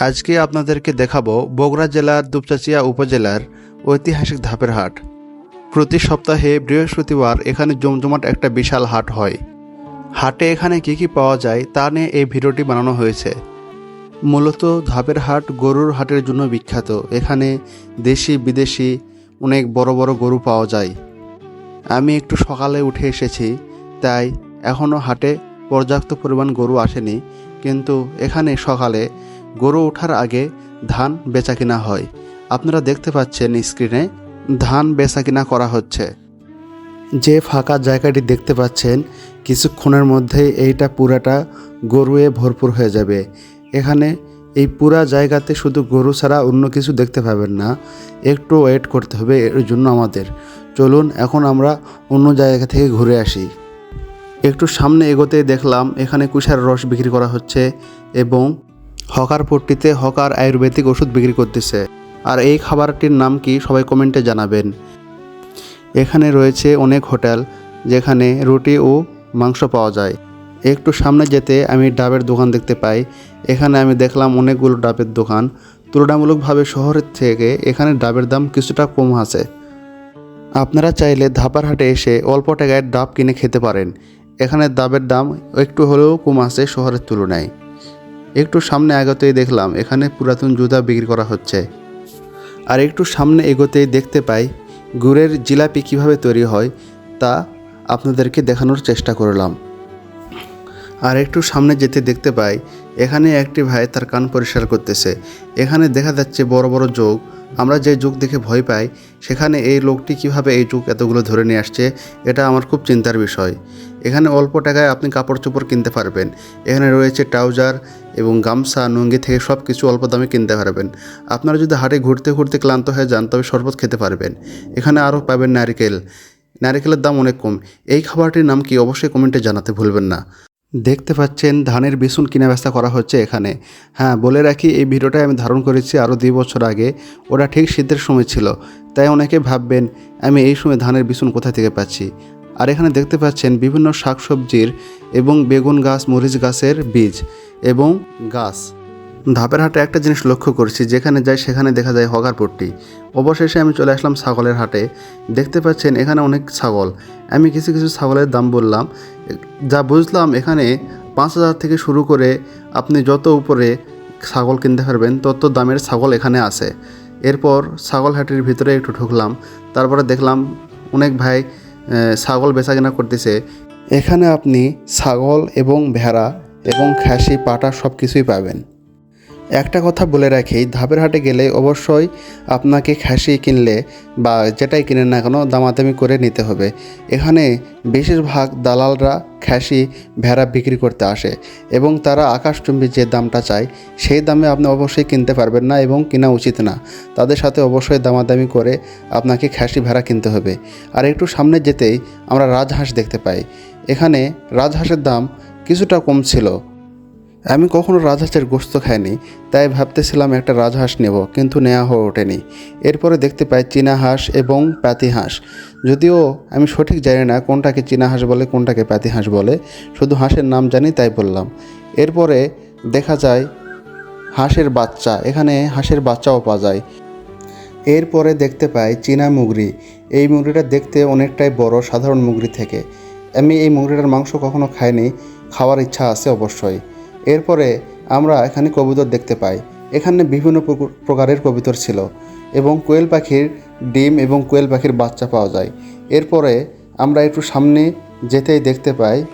আজকে আপনাদেরকে দেখাবো বগুড়া জেলার দুপচাচিয়া উপজেলার ঐতিহাসিক ধাপের হাট। প্রতি সপ্তাহে বৃহস্পতিবার এখানে জমজমাট একটা বিশাল হাট হয়। হাটে এখানে কি কি পাওয়া যায় তা নিয়ে এই ভিডিওটি বানানো হয়েছে। মূলত ধাপের হাট গরুর হাটের জন্য বিখ্যাত। এখানে দেশি, বিদেশি অনেক বড় বড় গরু পাওয়া যায়। আমি একটু সকালে উঠে এসেছি, তাই এখনও হাটে পর্যাপ্ত পরিমাণ গরু আসেনি। কিন্তু এখানে সকালে গরু ওঠার আগে ধান বেচা কিনা হয়। আপনারা দেখতে পাচ্ছেন স্ক্রিনে ধান বেচা কিনা করা হচ্ছে। যে ফাঁকা জায়গাটি দেখতে পাচ্ছেন, কিছুক্ষণের মধ্যেই এইটা পুরাটা গরুয়ে ভরপুর হয়ে যাবে। এখানে এই পুরা জায়গাতে শুধু গরু ছাড়া অন্য কিছু দেখতে পাবেন না। একটু ওয়েট করতে হবে, এর জন্য আমাদের। চলুন, এখন আমরা অন্য জায়গা থেকে ঘুরে আসি। একটু সামনে এগোতে দেখলাম এখানে কুষার রস বিক্রি করা হচ্ছে এবং হকার পট্টিতে হকার আয়ুর্বেদিক ওষুধ বিক্রি করতেছে। আর এই খাবারটির নাম কি সবাই কমেন্টে জানাবেন। এখানে রয়েছে অনেক হোটেল যেখানে রুটি ও মাংস পাওয়া যায়। একটু সামনে যেতে আমি ডাবের দোকান দেখতে পাই। এখানে আমি দেখলাম অনেকগুলো ডাবের দোকান। তুলনামূলকভাবে শহরের থেকে এখানে ডাবের দাম কিছুটা কম আছে। আপনারা চাইলে ধাপার হাটে এসে অল্প টাকায় ডাব কিনে খেতে পারেন। এখানে ডাবের দাম একটু হলেও কম আছে শহরের তুলনায়। একটু সামনে এগোতেই দেখলাম, এখানে পুরাতন জুতা বিক্রি করা হচ্ছে। আর একটু সামনে এগোতেই দেখতে পাই, গুড়ের জিলাপি কীভাবে তৈরি হয়, তা আপনাদেরকে দেখানোর চেষ্টা করলাম। আর একটু সামনে যেতে দেখতে পাই, এখানে একটি ভাই তার কান পরিষ্কার করতেছে। এখানে দেখা যাচ্ছে বড় বড় যোগ। আমরা যে যুগ দেখে ভয় পাই, সেখানে এই লোকটি কীভাবে এই যুগ এতগুলো ধরে নিয়ে আসছে, এটা আমার খুব চিন্তার বিষয়। এখানে অল্প টাকায় আপনি কাপড় চোপড় কিনতে পারবেন। এখানে রয়েছে ট্রাউজার এবং গামছা নুঙ্গি থেকে সব কিছু অল্প দামে কিনতে পারবেন। আপনারা যদি হাটে ঘুরতে ঘুরতে ক্লান্ত হয়ে যান, তবে শরবত খেতে পারবেন। এখানে আরও পাবেন নারিকেল। নারিকেলের দাম অনেক কম। এই খাবারটির নাম কি অবশ্যই কমেন্টে জানাতে ভুলবেন না। দেখতে পাচ্ছেন, ধানের বিছুন কিনা ব্যবস্থা করা হচ্ছে এখানে। হ্যাঁ বলে রাখি, এই ভিডিওটা আমি ধারণ করেছি আরও দুই বছর আগে। ওটা ঠিক শীতের সময় ছিল। তাই অনেকে ভাববেন, আমি এই সময় ধানের বিছুন কোথা থেকে পাচ্ছি? আর এখানে দেখতে পাচ্ছেন, বিভিন্ন শাকসবজির এবং বেগুন গাছ, মরিচ গাছের বীজ। এবং গাছ। ধাপের হাটে একটা জিনিস লক্ষ্য করছি, যেখানে যাই সেখানে দেখা যায় হগার পট্টি। অবশেষে আমি চলে আসলাম ছাগলের হাটে। দেখতে পাচ্ছেন এখানে অনেক ছাগল। আমি কিছু কিছু ছাগলের দাম বললাম। যা বুঝলাম এখানে পাঁচ হাজার থেকে শুরু করে আপনি যত উপরে ছাগল কিনতে পারবেন, তত দামের ছাগল এখানে আছে। এরপর ছাগল হাটের ভিতরে একটু ঢুকলাম। তারপরে দেখলাম অনেক ভাই ছাগল বেচা কেনা করতেছে। এখানে আপনি ছাগল এবং ভেড়া এবং খাসি, পাটা সব কিছুই পাবেন। একটা কথা বলে রাখি, ধাপের হাটে গেলে অবশ্যই আপনাকে খাসি কিনলে বা যেটাই কিনেন না কেন দামাদামি করে নিতে হবে। এখানে বেশিরভাগ দালালরা খাসি ভেড়া বিক্রি করতে আসে এবং তারা আকাশচুম্বী যে দামটা চায়, সেই দামে আপনি অবশ্যই কিনতে পারবেন না এবং কেনা উচিত না। তাদের সাথে অবশ্যই দামাদামি করে আপনাকে খাসি ভেড়া কিনতে হবে। আর একটু সামনে যেতেই আমরা রাজহাঁস দেখতে পাই। এখানে রাজহাঁসের দাম কিছুটা কম ছিল। আমি কখনো রাজহাঁসের গোস্ত খাইনি, তাই ভাবতেছিলাম একটা রাজহাঁস নেব, কিন্তু নেওয়া হয়ে ওঠেনি। এরপরে দেখতে পাই চীনা হাঁস এবং পাতি হাঁস। যদিও আমি সঠিক জানি না কোনটাকে চীনা হাঁস বলে, কোনটাকে পাতি হাঁস বলে, শুধু হাঁসের নাম জানি, তাই বললাম। এরপরে দেখা যায় হাঁসের বাচ্চা, এখানে হাঁসের বাচ্চাও পাওয়া যায়। এরপরে দেখতে পাই চীনা মুগরি। এই মুগরিটা দেখতে অনেকটাই বড়, সাধারণ মুগরি থেকে। আমি এই মুগরিটার মাংস কখনো খাইনি খাওয়ার ইচ্ছা আছে অবশ্যই। এরপরে আমরা এখানে কবুতর দেখতে পাই। এখানে বিভিন্ন প্রক- প্রকারের কবুতর ছিল এবং কোয়েল পাখির ডিম এবং কোয়েল পাখির বাচ্চা পাওয়া যায়। এরপরে আমরা একটু সামনে যেতেই দেখতে পাই,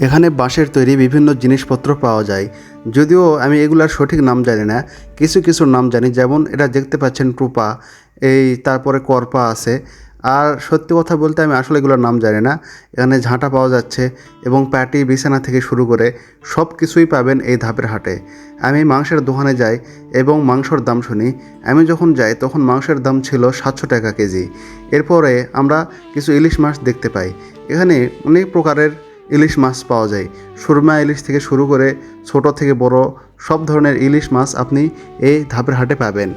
এখানে বাঁশের তৈরি বিভিন্ন জিনিসপত্র পাওয়া যায়। যদিও আমি এগুলার সঠিক নাম জানি না, কিছু কিছু নাম জানি। যেমন এটা দেখতে পাচ্ছেন টুপা, এই তারপরে করপা আছে আর সত্যি কথা বলতে আমি আসলে এগুলোর নাম জানি না। এখানে ঝাঁটা পাওয়া যাচ্ছে এবং প্যাটি, বিছানা থেকে শুরু করে সব কিছুই পাবেন এই ধাপের হাটে। আমি মাংসের দোকানে যাই এবং মাংসর দাম শুনি। আমি যখন যাই তখন মাংসের দাম ছিল সাতশো টাকা কেজি। এরপরে আমরা কিছু ইলিশ মাছ দেখতে পাই। এখানে অনেক প্রকারের ইলিশ মাছ পাওয়া যায়। সুরমা ইলিশ থেকে শুরু করে ছোট থেকে বড় সব ধরনের ইলিশ মাছ আপনি এই ধাপের হাটে পাবেন।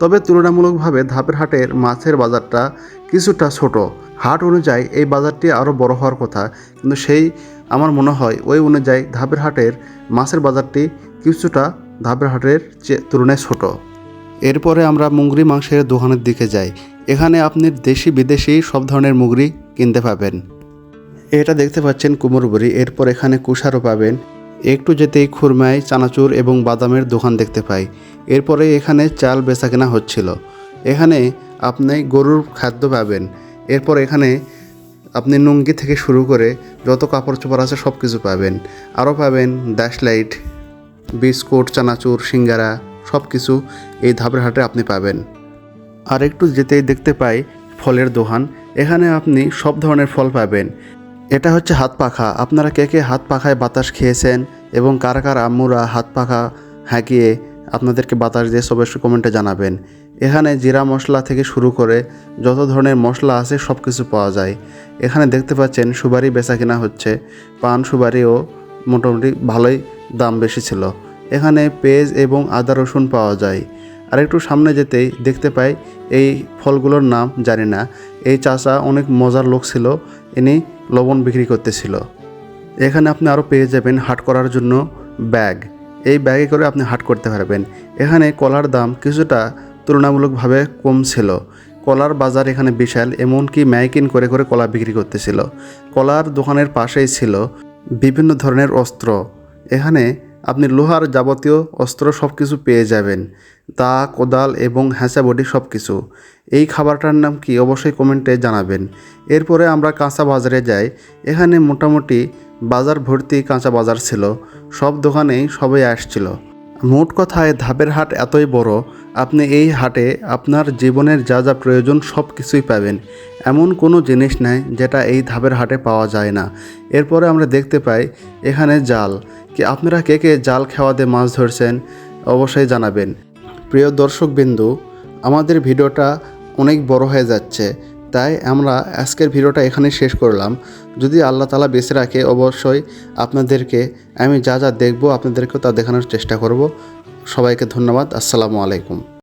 তবে তুলনামূলকভাবে ধাপের হাটের মাছের বাজারটা কিছুটা ছোট। হাট অনুযায়ী এই বাজারটি আরও বড় হওয়ার কথা, কিন্তু সেই আমার মনে হয় ওই অনুযায়ী ধাপের হাটের মাছের বাজারটি কিছুটা ধাপের হাটের তুলনায় ছোট। এরপরে আমরা মুগরি মাংসের দোকানের দিকে যাই। এখানে আপনি দেশি বিদেশি সব ধরনের মুগরি কিনতে পাবেন। এটা দেখতে পাচ্ছেন কুমোরবুড়ি। এরপর এখানে কুষারও পাবেন। একটু যেতেই খুরমাই চানাচুর এবং বাদামের দোকান দেখতে পাই। এরপরে এখানে চাল বেচা কেনা হচ্ছিল। এখানে আপনি গরুর খাদ্য পাবেন। এরপর এখানে আপনি নুঙ্গি থেকে শুরু করে যত কাপড় চোপড় আছে সব কিছু পাবেন। আরও পাবেন লাইট বিস্কুট, চানাচুর, সিঙ্গারা সব কিছু এই ধাপের হাটে আপনি পাবেন। আর একটু যেতেই দেখতে পাই ফলের দোকান। এখানে আপনি সব ধরনের ফল পাবেন। এটা হচ্ছে হাত পাখা। আপনারা কে কে হাত পাখায় বাতাস খেয়েছেন এবং কারা কারা আম্মুরা হাত পাখা হাঁকিয়ে আপনাদেরকে বাতাস দিয়ে সবাই কমেন্টে জানাবেন। এখানে জিরা মশলা থেকে শুরু করে যত ধরনের মশলা আছে সব কিছু পাওয়া যায়। এখানে দেখতে পাচ্ছেন সুপারি বেচা কেনা হচ্ছে। পান সুপারিও মোটামুটি ভালোই দাম বেশি ছিল। এখানে পেঁয়াজ এবং আদা রসুন পাওয়া যায়। আর একটু সামনে যেতেই দেখতে পাই এই ফলগুলোর নাম জানি না। এই চাচা অনেক মজার লোক ছিল। ইনি লবণ বিক্রি করতেছিল। এখানে আপনি আরও পেয়ে যাবেন হাট করার জন্য ব্যাগ। এই ব্যাগে করে আপনি হাট করতে পারবেন। এখানে কলার দাম কিছুটা তুলনামূলকভাবে কম ছিল। কলার বাজার এখানে বিশাল, এমনকি ম্যাইকিন করে করে কলা বিক্রি করতেছিল। কলার দোকানের পাশেই ছিল বিভিন্ন ধরনের অস্ত্র। এখানে আপনি লোহার যাবতীয় অস্ত্র সব কিছু পেয়ে যাবেন। দা কোদাল এবং হ্যাঁচা বডি সব কিছু এই খাবারটার নাম কি অবশ্যই কমেন্টে জানাবেন। এরপরে আমরা কাঁচা বাজারে যাই। এখানে মোটামুটি বাজার ভর্তি কাঁচা বাজার ছিল। সব দোকানেই সবাই আসছিল। মোট কথায় ধাপের হাট এতই বড়, আপনি এই হাটে আপনার জীবনের যা যা প্রয়োজন সব কিছুই পাবেন। এমন কোনো জিনিস নাই যেটা এই ধাপের হাটে পাওয়া যায় না। এরপরে আমরা দেখতে পাই, এখানে জাল। কি আপনারা কে কে জাল খাওয়াতে মাছ ধরছেন অবশ্যই জানাবেন। প্রিয় দর্শকবিন্দু, আমাদের ভিডিওটা অনেক বড় হয়ে যাচ্ছে, তাই আমরা আজকের ভিডিওটা এখানে শেষ করলাম। যদি আল্লাহ তালা বেঁচে রাখে, অবশ্যই আপনাদেরকে আমি যা যা দেখব আপনাদেরকেও তা দেখানোর চেষ্টা করব। সবাইকে ধন্যবাদ, আসসালামু আলাইকুম।